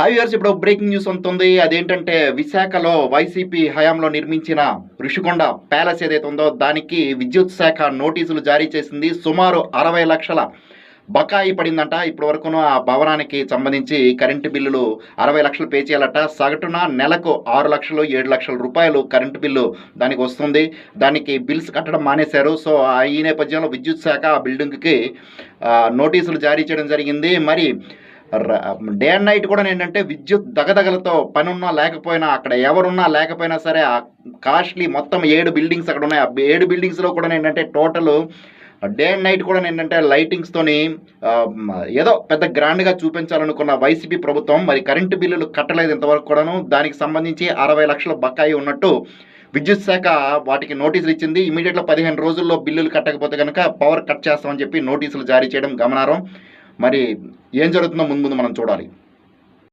High years ఇప్పుడు breaking news ఉంటుంది అదేంటంటే విశాఖలో వైసీపీ హయాంలో నిర్మించిన ఋషికొండ ప్యాలెస్ ఏదైతే ఉందో దానికి విద్యుత్ శాఖ నోటీసులు జారీ చేసింది. సుమారు అరవై లక్షల బకాయి పడిందంట. ఇప్పటి వరకును ఆ భవనానికి సంబంధించి కరెంటు బిల్లులు అరవై లక్షలు పే చేయాలట. సగటున నెలకు ఆరు లక్షలు ఏడు లక్షల రూపాయలు కరెంటు బిల్లు దానికి వస్తుంది. దానికి బిల్స్ కట్టడం మానేశారు. సో ఆ ఈ నేపథ్యంలో విద్యుత్ శాఖ ఆ బిల్డింగ్కి నోటీసులు జారీ చేయడం జరిగింది. మరి డే అండ్ నైట్ కూడా ఏంటంటే విద్యుత్ దగదగలతో పని ఉన్నా లేకపోయినా అక్కడ ఎవరున్నా లేకపోయినా సరే ఆ కాస్ట్లీ మొత్తం ఏడు బిల్డింగ్స్ అక్కడ ఉన్నాయి. ఆ ఏడు బిల్డింగ్స్లో కూడా ఏంటంటే టోటల్ డే అండ్ నైట్ కూడా ఏంటంటే లైటింగ్స్తోని ఏదో పెద్ద గ్రాండ్గా చూపించాలనుకున్న వైసీపీ ప్రభుత్వం మరి కరెంటు బిల్లులు కట్టలేదు ఇంతవరకు కూడాను. దానికి సంబంధించి అరవై లక్షల బకాయి ఉన్నట్టు విద్యుత్ శాఖ వాటికి నోటీసులు ఇచ్చింది. ఇమీడియట్గా పదిహేను రోజుల్లో బిల్లులు కట్టకపోతే కనుక పవర్ కట్ చేస్తామని చెప్పి నోటీసులు జారీ చేయడం గమనార్హం. మరి ఏం జరుగుతుందో ముందు ముందు మనం చూడాలి.